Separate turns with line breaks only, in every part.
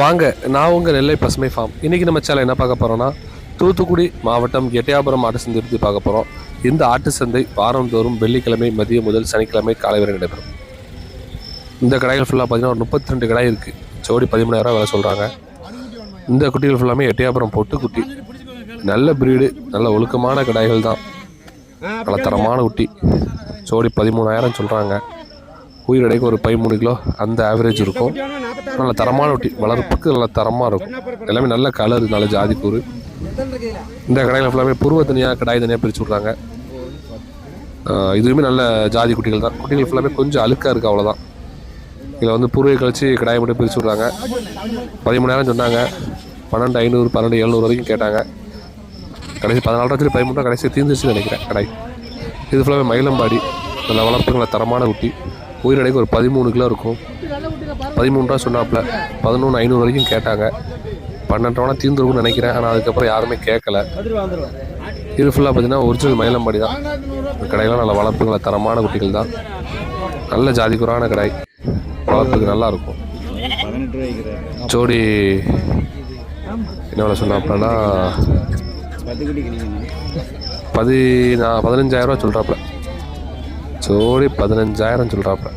வாங்க நான் உங்கள் நெல்லை பசுமை ஃபார்ம் இன்றைக்கி நம்ம சேனல் என்ன பார்க்க போகிறோன்னா தூத்துக்குடி மாவட்டம் எட்டயாபுரம் ஆட்டு சந்தை பற்றி பார்க்க போகிறோம் இந்த ஆட்டு சந்தை வாரந்தோறும் வெள்ளிக்கிழமை மதியம் முதல் சனிக்கிழமை காலை வரை நடைபெறும். இந்த கடைகள் ஃபுல்லாக பார்த்தீங்கன்னா ஒரு முப்பத்தி ரெண்டு கடை இருக்குது ஜோடி பதிமூணாயிரம் வேலை சொல்கிறாங்க இந்த குட்டிகள் ஃபுல்லாமே எட்டயாபுரம் போட்டு குட்டி. நல்ல பிரீடு நல்ல ஒழுக்கமான கடைகள் தான். நல்ல தரமான குட்டி. ஜோடி பதிமூணாயிரம் சொல்கிறாங்க உயிரடைக்கு ஒரு பதிமூணு கிலோ அந்த ஆவரேஜ் இருக்கும். நல்ல தரமான ஒட்டி வளர்ப்புக்கு நல்ல தரமாக இருக்கும். எல்லாமே நல்ல கலர் நல்ல ஜாதி கூறு இந்த கடையில் ஃபுல்லாமே புருவ தனியாக கடாய் தனியாக பிரித்து விட்றாங்க. இதுவுமே நல்ல ஜாதி குட்டிகள் தான். குட்டிகள் ஃபுல்லாமே கொஞ்சம் அழுக்காக இருக்குது அவ்வளோதான் இதில் வந்து புருவை கழிச்சு கடாயை மட்டும் பிரித்து விட்றாங்க. பதிமூணாயிரம் சொன்னாங்க. பன்னெண்டு ஐநூறு பன்னெண்டு எழுநூறு வரைக்கும் கேட்டாங்க. கடைசி பதினாலு ரூபா பதிமூணு ரூபா கடைசி நினைக்கிறேன் கடாய். இது ஃபுல்லாகவே மயிலம்பாடி. நல்ல வளர்ப்புங்களை நல்ல தரமான குட்டி உயிரடைக்கு ஒரு பதிமூணு கிலோ இருக்கும். பதிமூணு ரூபா சொன்னாப்புல. பதினொன்று ஐநூறு வரைக்கும் கேட்டாங்க. பன்னெண்டு ரூபா தீர்ந்துருக்கும்னு நினைக்கிறேன். ஆனால் அதுக்கப்புறம் யாருமே கேட்கல இது ஃபுல்லாக பார்த்தீங்கன்னா ஒரிஜினல் மயிலம்பாடி தான் இந்த கடையெல்லாம் நல்ல வளர்ப்பு நல்ல தரமான குட்டிகள் தான். நல்ல ஜாதிக்குறான கடை. வளர்ப்புக்கு நல்லா இருக்கும். ஜோடி என்ன விலை சொன்னாப்புலன்னா
பத்து குட்டி கிடைக்கணும்
பதி நான் பதினஞ்சாயிரரூவா சொல்கிறாப்புல ஜோடி பதினஞ்சாயிரம் சொல்கிறாப்புல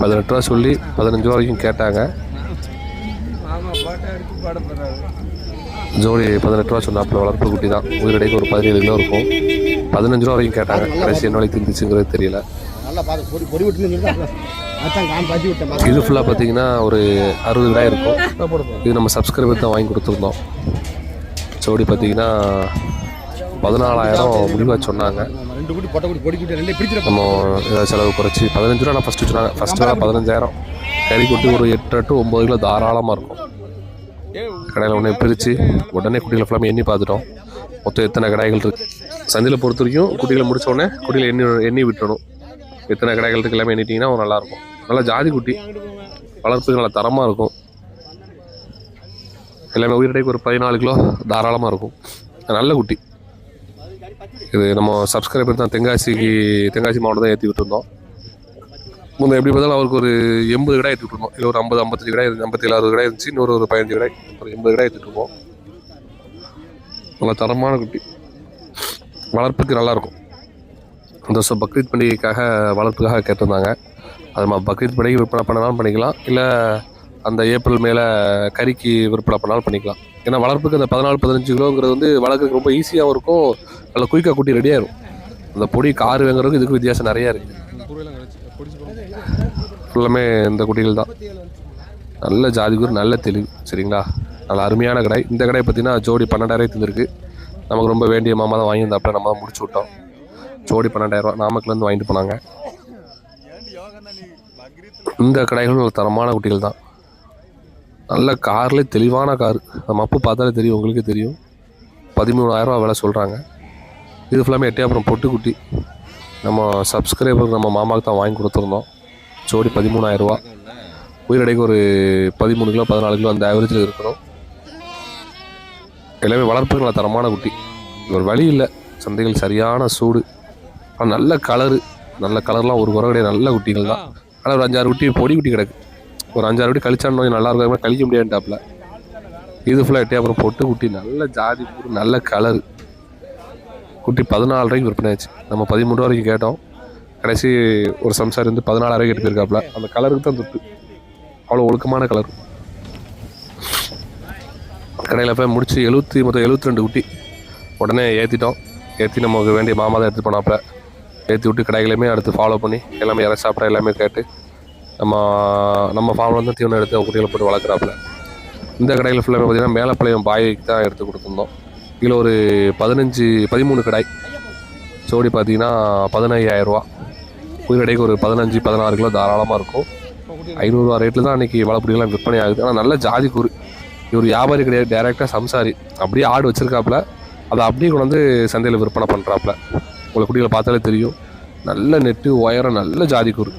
பதினெட்டு ரூபா சொல்லி பதினஞ்சு ரூபா வரைக்கும் கேட்டாங்க. ஜோடி பதினெட்டு ரூபா சொன்னாப்புல வளர்ப்பு குட்டி தான். உயிரடைக்கு ஒரு பதினேழு கிலோ இருக்கும். பதினஞ்சு ரூபா வரைக்கும் கேட்டாங்க. கடைசி என்ன வரைக்கும் இருந்துச்சுங்கிறது தெரியல. இது ஃபுல்லாக பார்த்தீங்கன்னா ஒரு அறுபது விடாய் இருக்கும். இது நம்ம சப்ஸ்கிரைபர் தான் வாங்கி கொடுத்துருந்தோம். ஜோடி பார்த்தீங்கன்னா பதினாலாயிரம் முடிவாக சொன்னாங்க.
ரெண்டு குட்டி பொட்டை குட்டி பொடி குட்டி ரெண்டே பிடிச்சிட
நம்ம ஏதாவது செலவு குறைச்சி பதினஞ்சு ரூபா நான் ஃபஸ்ட்டு சொன்னாங்க ஃபஸ்ட்டு வேலை பதினஞ்சாயிரம். கறி கொட்டி ஒரு எட்டு டு ஒம்பது கிலோ தாராளமாக இருக்கும். கடையில் உடனே பிரித்து உடனே குட்டிகளை ஃபுல்லாமே எண்ணி பார்த்துட்டோம். மொத்தம் எத்தனை கடைகள் இருக்கு? சந்தையில் பொறுத்த வரைக்கும் குட்டிகளை முடிச்ச உடனே குட்டிகளை எண்ணி எண்ணி விட்டுறணும். எத்தனை கடைகள் இருக்கு எல்லாமே எண்ணிட்டிங்கன்னா ஒரு நல்லாயிருக்கும் நல்லா ஜாதி குட்டி. வளர்ப்புக்கு நல்லா தரமாக இருக்கும். எல்லாமே உயிரிடைக்கு ஒரு பதினாலு கிலோ தாராளமாக இருக்கும். நல்ல குட்டி. இது நம்ம சப்ஸ்கிரைபர் தான் தென்காசிக்கு தென்காசி மாவட்டம் தான் ஏற்றி விட்டுருந்தோம். முந்தைய எப்படி பார்த்தாலும் அவருக்கு ஒரு எண்பது கடை ஏற்றி விட்டுருந்தோம். இல்லை ஒரு ஐம்பது ஐம்பத்தஞ்சு கடை ஐம்பத்தி ஏழு அறுபது கடை இருந்துச்சு. இன்னொரு ஒரு பதினஞ்சு கடை ஒரு எண்பது கடை ஏற்றிட்டுருக்கோம் நல்ல தரமான குட்டி. வளர்ப்புக்கு நல்லாயிருக்கும். இந்த வருஷம் பக்ரீத் பண்டிகைக்காக வளர்ப்புக்காக கேட்டிருந்தாங்க. அது நம்ம பக்ரீத் பண்டிகை விற்பனை பண்ணனாலும் பண்ணிக்கலாம். இல்லை அந்த ஏப்ரல் மேலே கறிக்கு விற்பனை பண்ணாலும் பண்ணிக்கலாம். ஏன்னா வளர்ப்புக்கு அந்த பதினாலு பதினஞ்சு கிலோங்கிறது வந்து வளர்க்குறதுக்கு ரொம்ப ஈஸியாகவும் இருக்கும். நல்ல குயிக்காக குட்டி ரெடியாயிரும் அந்த பொடி கார் வாங்குறதுக்கு இதுக்கு வித்தியாசம் நிறையா இருக்குது ஃபுல்லாமே இந்த குட்டிகள் தான். நல்ல ஜாதிகூர் நல்ல தெளிவு சரிங்களா? நல்ல அருமையான கடை. இந்த கடை பார்த்திங்கன்னா ஜோடி பன்னெண்டாயிரம் தந்துருக்கு. நமக்கு ரொம்ப வேண்டிய மாமா தான் வாங்கியிருந்தாப்புல நம்ம தான் முடிச்சு விட்டோம். ஜோடி பன்னெண்டாயிரரூவா நாமக்கல்லேருந்து வாங்கிட்டு போனாங்க. இந்த கடைகளும் தரமான குட்டிகள் தான். நல்ல கார்லேயே தெளிவான கார். அந்த மப்பு பார்த்தாலே தெரியும் உங்களுக்கே தெரியும். பதிமூணாயிரரூவா விலை சொல்கிறாங்க இது ஃபுல்லாமே எட்டையாபுரம் பொட்டுக்குட்டி. நம்ம சப்ஸ்கிரைபர் நம்ம மாமாவுக்கு தான் வாங்கி கொடுத்துருந்தோம். ஜோடி பதிமூணாயிரரூவா உயிரடைக்கு ஒரு பதிமூணு கிலோ பதினாலு கிலோ அந்த ஆவரேஜில் இருக்கணும் எல்லாமே வளர்ப்புக்கு நல்ல தரமான குட்டி. ஒரு வழி இல்லை. சந்தைகள் சரியான சூடு. ஆனால் நல்ல கலரு நல்ல கலர்லாம் ஒரு குறை கிடையாது. நல்ல குட்டிகள் தான். ஆனால் ஒரு அஞ்சாறு குட்டி பொடி குட்டி கிடக்கு. ஒரு அஞ்சாறு குட்டி கழிச்சான்னு கொஞ்சம் நல்லா இருக்கும் கழிக்க முடியாதுட்டாப்புல இது ஃபுல்லாக எட்டி அப்புறம் பொட்டு குட்டி நல்ல ஜாதி பூ நல்ல கலரு குட்டி பதினாலு ரூபாய்க்கு விற்பனை ஆச்சு. நம்ம பதிமூணு ரூபா வரைக்கும் கேட்டோம். கடைசி ஒரு சம்சார் வந்து பதினாலாயிரம் கேட்டு போயிருக்காப்புல அந்த கலருக்கு தான் தொட்டு. அவ்வளோ ஒழுக்கமான கலர் கடையில் போய் முடிச்சு எழுபத்தி மொத்தம் எழுபத்தி ரெண்டு குட்டி. உடனே ஏற்றிட்டோம் ஏற்றி நமக்கு வேண்டிய மாமா தான் எடுத்து போனாப்புல. ஏற்றி விட்டு கடைகளையுமே அடுத்து ஃபாலோ பண்ணி எல்லாமே இறச்சி சாப்பிட்ற எல்லாமே கேட்டு நம்ம நம்ம ஃபார்மில் வந்து தீவனம் எடுத்து குட்டிகளை போட்டு வளர்க்குறாப்புல. இந்த கடையில் ஃபுல்லாக பார்த்தீங்கன்னா மேலப்பாளையம் பாய்க்கு தான் எடுத்து கொடுத்துருந்தோம். இதில் ஒரு பதினஞ்சு பதிமூணு கடாய் ஜோடி பார்த்தீங்கன்னா பதினையாயிரரூவா. உயிரடைக்கு ஒரு பதினஞ்சு பதினாறு கிலோ தாராளமாக இருக்கும். ஐநூறுரூவா ரேட்டில் தான் அன்றைக்கி வளப்புடிகள்லாம் விற்பனை ஆகுது. ஆனால் நல்ல ஜாதி கூறு. இவர் வியாபாரி கிடையாது டேரெக்டாக சம்சாரி. அப்படியே ஆடு வச்சுருக்காப்புல. அதை அப்படியே கொண்டு வந்து சந்தையில் விற்பனை பண்ணுறாப்புல உங்களை குட்டிகளை பார்த்தாலே தெரியும். நல்ல நெட்டு உயரம் நல்ல ஜாதி கூறு.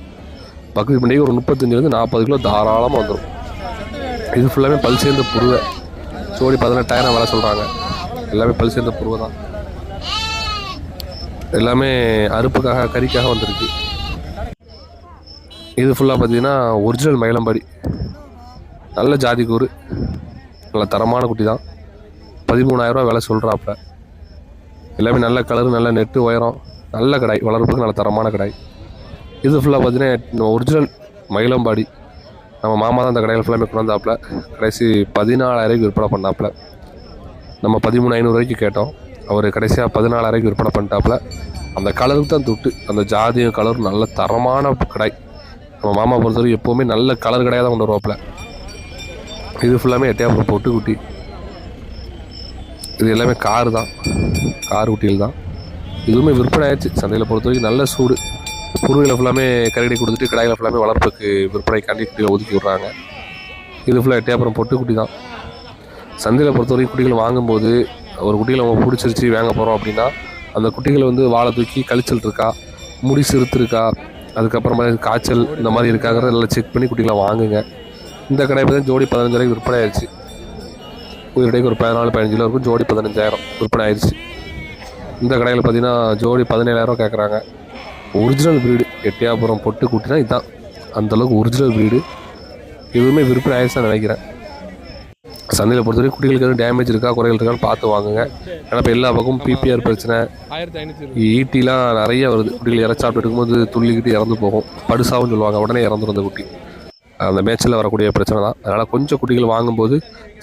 பக்கத்து பண்டிகை ஒரு முப்பத்தஞ்சுலேருந்து நாற்பது கிலோ தாராளமாக வந்துடும் இது ஃபுல்லாமே பல் சேர்ந்த புருவை. ஜோடி பதினெட்டாயிரம் விலை சொல்கிறாங்க எல்லாமே பல் சேர்ந்த புருவை தான். எல்லாமே அறுப்புக்காக கறிக்காக வந்திருக்கு. இது ஃபுல்லாக பார்த்தீங்கன்னா ஒரிஜினல் மயிலம்பாடி. நல்ல ஜாதி கூறு நல்ல தரமான குட்டி தான். பதிமூணாயிரரூவா விலை சொல்கிறாப்புல எல்லாமே நல்ல கலர் நல்ல நெட்டு உயரம். நல்ல கடாய். வளர்ப்புக்கு நல்ல தரமான கடாய். இது ஃபுல்லாக பார்த்தீங்கன்னா ஒரிஜினல் மயிலம்பாடி. நம்ம மாமா தான் அந்த கடையில் ஃபுல்லாமே கொண்டு வந்தாப்புல கடைசி பதினாலாயிரம் விற்பனை பண்ணாப்புல. நம்ம பதிமூணு ஐநூறுரூவாய்க்கு கேட்டோம். அவர் கடைசியாக பதினாலாயிரம் விற்பனை பண்ணிட்டாப்புல. அந்த கலருக்கு தான் துட்டு அந்த ஜாதியும் கலரும் நல்ல தரமான கடை. நம்ம மாமா பொறுத்தவரைக்கும் எப்போவுமே நல்ல கலர் கடையாக தான் கொண்டு வருவாப்புல. இது ஃபுல்லாமே எட்டையாபுரம் பொட்டு குட்டி. இது எல்லாமே கார் தான். கார் குட்டியில் தான். இதுவுமே விற்பனை ஆயிடுச்சு. சந்தையில் பொறுத்த வரைக்கும் நல்ல சூடு. பொருள்களை ஃபுல்லாமே கரடி கொடுத்துட்டு கடாயில் ஃபுல்லாமே வளர்ப்புக்கு விற்பனைக்காண்டி குட்டிகளை ஒதுக்கி விட்றாங்க. இது ஃபுல்லாக எட்டையாபுரம் பொட்டு குட்டி தான். சந்தையில் பொறுத்தவரைக்கும் குட்டிகள் வாங்கும்போது ஒரு குட்டிகளை நம்ம பிடிச்சிருச்சு வாங்க போகிறோம் அப்படின்னா அந்த குட்டிகளை வந்து வாழை தூக்கி கழிச்சல் இருக்கா முடி சிறுத்து இருக்கா அதுக்கப்புறமா காய்ச்சல் இந்த மாதிரி இருக்காங்கிறத நல்லா செக் பண்ணி குட்டிகளை வாங்குங்க. இந்த கடை பார்த்தீங்கன்னா ஜோடி பதினஞ்சு வரைக்கும் விற்பனை ஆயிடுச்சு. உயிரிடைக்கு ஒரு பதினாலு பதினஞ்சு கிலோ இருக்கும் ஜோடி பதினஞ்சாயிரம் விற்பனை ஆயிடுச்சு. இந்த கடையில் பார்த்தீங்கன்னா ஜோடி பதினேழாயிரம் கேட்குறாங்க ஒரிஜினல் ப்ரீடு எட்டியாபுரம் பொட்டு குட்டினா இதுதான் அந்தளவுக்கு ஒரிஜினல் ப்ரீடு எதுவுமே விற்பனை ஆயிடுச்சு நினைக்கிறேன். சந்தையில் பொறுத்தவரைக்கும் குட்டிகளுக்கு எதுவும் டேமேஜ் இருக்கா குறைகள் இருக்கான்னு பார்த்து வாங்குங்க. ஏன்னா இப்போ எல்லா பக்கமும் பிபிஆர் பிரச்சனை. ஈட்டிலாம் நிறைய வருது. குட்டிகள் இற சாப்பிட்டு இருக்கும்போது துள்ளிக்கிட்டு இறந்து போகும். படுசாவும் சொல்லுவாங்க. உடனே இறந்துரும் அந்த குட்டி. அந்த மேட்ச்சில் வரக்கூடிய பிரச்சனை தான். அதனால் கொஞ்சம் குட்டிகள் வாங்கும்போது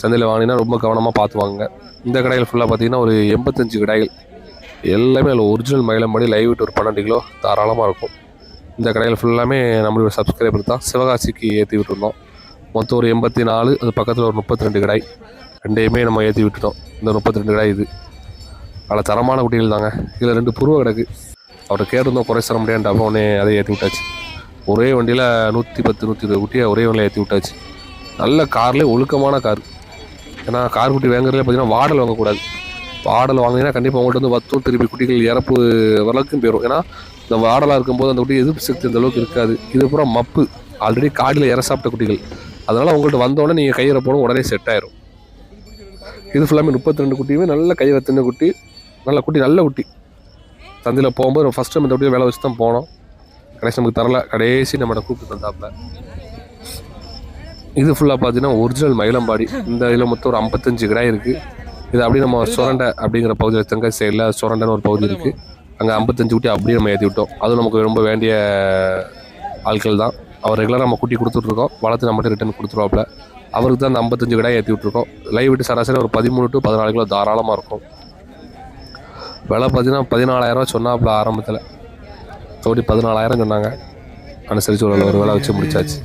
சந்தையில் வாங்கினா ரொம்ப கவனமாக பார்த்து வாங்குங்க. இந்த கடையில் ஃபுல்லாக பார்த்தீங்கன்னா ஒரு எண்பத்தஞ்சு கடைகள். எல்லாமே அதில் ஒரிஜினல் மயிலம்படி லைவ் விட்டு ஒரு பன்னெண்டு கிலோ தாராளமாக இருக்கும். இந்த கடையில் ஃபுல்லாமே நம்மளுடைய சப்ஸ்கிரைபர் தான் சிவகாசிக்கு ஏற்றி விட்டுருந்தோம். மொத்தம் ஒரு எண்பத்தி நாலு அது பக்கத்தில் ஒரு முப்பத்தி ரெண்டு கடை. ரெண்டையுமே நம்ம ஏற்றி விட்டுட்டோம். இந்த முப்பத்தி ரெண்டு கடை இது. அதில் தரமான குட்டிகள் தாங்க. இதில் ரெண்டு புருவ கிடக்கு. அவர்கிட்ட கேட்டிருந்தோம் குறை சொல்ல முடியாதுன்ட்டு. அப்புறம் உடனே அதை ஏற்றி விட்டாச்சு. ஒரே வண்டியில் நூற்றி பத்து நூற்றி இருபது குட்டியை ஒரே வண்டியில் ஏற்றி விட்டாச்சு. நல்ல கார்லேயே ஒழுக்கமான கார். ஏன்னா கார் குட்டி வாங்குறதுல பார்த்தீங்கன்னா வாடல் வாங்கக்கூடாது. வாடல் வாங்கினீங்கன்னா கண்டிப்பாக உங்கள்கிட்ட வந்து வத்தும் திருப்பி குட்டிகள் இறப்பு வரலுக்கும் போயிடும் ஏன்னா இந்த வாடலாக இருக்கும்போது அந்த குட்டி எதிர்ப்பு சக்தி அந்த அளவுக்கு இருக்காது. இது பூரா மப்பு. ஆல்ரெடி காடியில் இற சாப்பிட்ட குட்டிகள். அதனால் உங்கள்கிட்ட வந்தோடனே நீங்கள் கையிற போடும் உடனே செட் ஆயிரும். இது ஃபுல்லாமே முப்பத்தி ரெண்டு குட்டியுமே நல்ல கையிற தின்ன குட்டி. நல்ல குட்டி நல்ல குட்டி. சந்தையில் போகும்போது ஃபஸ்ட் டைம் இந்த குட்டியை வேலை வச்சு தான் போனோம். கடைசி நமக்கு தரல. கடைசி நம்மகிட்ட கூப்பிட்டு தந்தாப்புல இது ஃபுல்லாக பார்த்தீங்கன்னா ஒரிஜினல் மயிலம்பாடி. இந்த இதில் மொத்தம் ஒரு ஐம்பத்தஞ்சு கிராய் இருக்குது இது அப்படியே நம்ம சுரண்டை அப்படிங்கிற பகுதியில் தெங்காய் சைடில் சுரண்டைன்னு ஒரு பகுதி இருக்குது அங்கே ஐம்பத்தஞ்சு குட்டி அப்படியே நம்ம ஏற்றி விட்டோம். அதுவும் நமக்கு ரொம்ப வேண்டிய ஆட்கள் தான். அவர் ரெகுலராக நம்ம குட்டி கொடுத்துட்ருக்கோம் வளர்த்து நம்மகிட்ட ரிட்டர்ன் கொடுத்துருவாப்புல. அவருக்கு தான் அந்த ஐம்பத்தஞ்சு கிடாய் ஏற்றி விட்ருக்கோம் லைவ் விட்டு சராசரி ஒரு பதிமூணு டு பதினாலு கிலோ தாராளமாக இருக்கும். விலை பார்த்தீங்கன்னா பதினாலாயிரரூவா சொன்னாப்புல ஆரம்பத்தில். ஜோடி பதினாலாயிரம் சொன்னாங்க. அனுசரித்து ஒரு ஒரு விலை வச்சு முடிச்சாச்சு.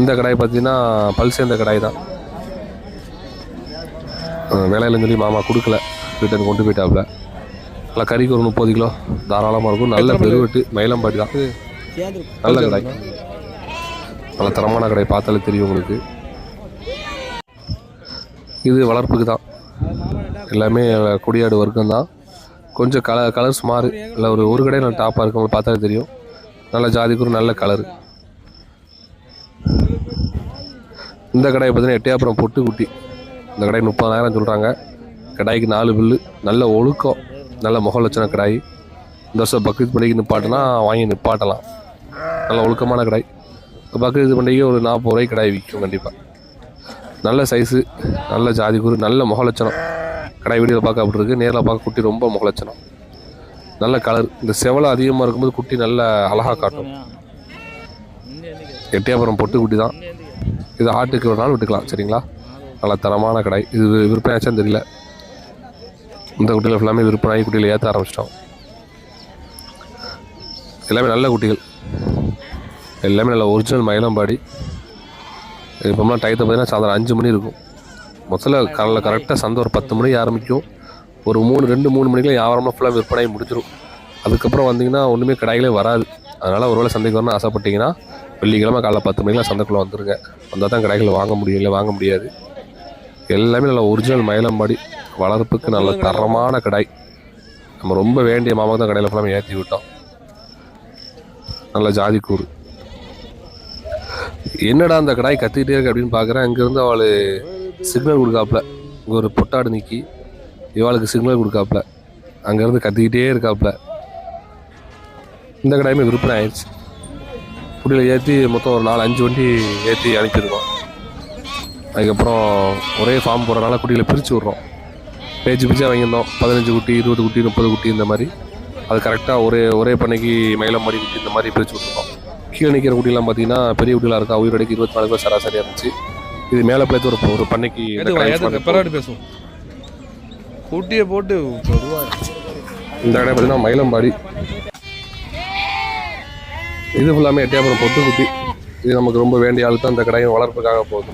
இந்த கடாய் பார்த்தீங்கன்னா பல் சேர்ந்த கடாய் தான். விலையிலன்னு சொல்லி மாமா கொடுக்கல. ரிட்டர்ன் கொண்டு போயிட்டாப்புல. நல்லா கறிக்கு ஒரு முப்பது கிலோ. தாராளமாக இருக்கும். நல்ல பெருவெட்டு மயிலம்பாடி தான். நல்ல கடாய். நல்ல தரமான கடை பார்த்தாலே தெரியும் உங்களுக்கு. இது வளர்ப்புக்கு தான். எல்லாமே கொடியாடு வர்க்கம் தான். கொஞ்சம் கல கலர்ஸ் மாறு. இல்லை ஒரு ஒரு கடை நல்ல டாப்பாக இருக்கும் உங்களுக்கு பார்த்தாலே தெரியும். நல்ல ஜாதிக்கு ஒரு நல்ல கலரு இந்த கடையை பார்த்தீங்கன்னா எட்டையாப்புறம் பொட்டு குட்டி இந்த கடை முப்பதாயிரம் சொல்கிறாங்க கடாய்க்கு நாலு பில்லு நல்ல ஒழுக்கம். நல்ல முக லட்சணம் கடாய். இந்த வருஷம் பக்ரீத் பண்டிகை நிப்பாட்டினா வாங்கி நிப்பாட்டலாம். நல்ல ஒழுக்கமான கடாய். பக்ரீத் பண்டிகை ஒரு நாற்பது ரூபாய்க்கு கடாய் விற்கும் கண்டிப்பாக நல்ல சைஸு நல்ல ஜாதி குரு நல்ல முகலட்சணம். கடாய் வீடியோவில் பார்க்க அப்படி இருக்குது நேரில் பார்க்க குட்டி ரொம்ப முக லட்சணம் நல்ல கலர் இந்த செவலை அதிகமாக இருக்கும்போது குட்டி நல்ல அழகாக காட்டும். எட்டியாபுரம் பொட்டு குட்டி தான். இது ஆட்டுக்கு ஒரு நாள் விட்டுக்கலாம். சரிங்களா? நல்ல தரமான கடை. இது விற்பனை ஆச்சான்னு தெரியல. இந்த குட்டியில் ஃபுல்லாமே விற்பனை குட்டியில் ஏற்ற ஆரம்பிச்சிட்டோம் எல்லாமே நல்ல குட்டிகள். எல்லாமே நல்ல ஒரிஜினல் மயிலம்பாடி. இப்போலாம் டயத்தை பார்த்தீங்கன்னா சாயந்தரம் அஞ்சு மணி இருக்கும். முதல்ல காலையில் கரெக்டாக சந்தை ஒரு பத்து மணிக்கு ஆரம்பிக்கும். ஒரு மூணு ரெண்டு மூணு மணிக்கெலாம் வியாபாரமாக ஃபுல்லாக விற்பனை முடிஞ்சிடும் அதுக்கப்புறம் வந்தீங்கன்னா ஒன்றுமே கடைகளே வராது. அதனால் ஒருவேளை சந்தைக்கு வரணும்னு ஆசைப்பட்டீங்கன்னா வெள்ளிக்கிழமை காலைல பத்து மணிக்கெலாம் சந்தைக்குள்ளே வந்துருங்க. வந்தால் தான் கடைகளை வாங்க முடியும் இல்லை வாங்க முடியாது. எல்லாமே நல்ல ஒரிஜினல் மயிலம்பாடி வளர்ப்புக்கு நல்ல தரமான கடை. நம்ம ரொம்ப வேண்டிய மாமா தான் கடையில் ஃபுல்லாக ஏற்றி விட்டோம். நல்ல ஜாதிக்கூறு என்னடா அந்த கடாய் கத்திக்கிட்டே இருக்கு அப்படின்னு பார்க்குறேன் அங்கேருந்து அவள் சிக்னல் கொடுக்காப்புல. இங்கே ஒரு பொட்டாடு நிற்கி இவாளுக்கு சிக்னல் கொடுக்காப்புல. அங்கேருந்து கத்திக்கிட்டே இருக்காப்புல. இந்த கடாயுமே விற்பனை ஆயிடுச்சு குடியில் ஏற்றி மொத்தம் ஒரு நாலு அஞ்சு வண்டி ஏற்றி அனுப்பியிருக்கோம். அதுக்கப்புறம் ஒரே ஃபார்ம் போடுறதுனால குட்டிகளை பிரித்து விட்றோம். பேச்சு பிரிச்சாக வாங்கியிருந்தோம். பதினஞ்சு குட்டி இருபது குட்டி முப்பது குட்டி இந்த மாதிரி. அது கரெக்டாக ஒரே ஒரே பண்ணைக்கு மயிலம் மாடி குட்டி இந்த மாதிரி பிரித்து விட்ருக்கோம் கீழே நிற்கிற குட்டிலாம் பார்த்தீங்கன்னா பெரிய குட்டிலாம் இருக்கா? உயிரோடைக்கு இருபத்தி நாலு பேர் சராசரியாக இருந்துச்சு. இது மேலே பிள்ளைத்து ஒரு ஒரு பண்ணைக்கு
பேசுவோம். குட்டியை போட்டு
இந்த கடை பார்த்தீங்கன்னா மயிலம்பாடி. இது ஃபுல்லாமே எட்டியாபுரம் பொட்டு குட்டி இது நமக்கு ரொம்ப வேண்டிய ஆள் தான் இந்த கடையும் வளர்ப்புக்காக போகுது.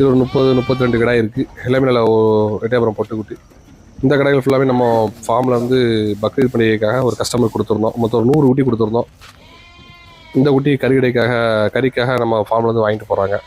இது ஒரு முப்பது முப்பத்தி ரெண்டு கடை இருக்குது எல்லாமே நல்லா ஓ- பொட்டுக்குட்டி. இந்த கடைகள் ஃபுல்லாகவே நம்ம ஃபார்மில் வந்து பக்ரீத் பண்டிகைக்காக ஒரு கஸ்டமர் கொடுத்துருந்தோம். மொத்தம் ஒரு நூறு குட்டி கொடுத்துருந்தோம். இந்த குட்டி கறிக்கடைக்காக கறிக்காக நம்ம ஃபார்மில் வந்து வாங்கிட்டு போகிறாங்க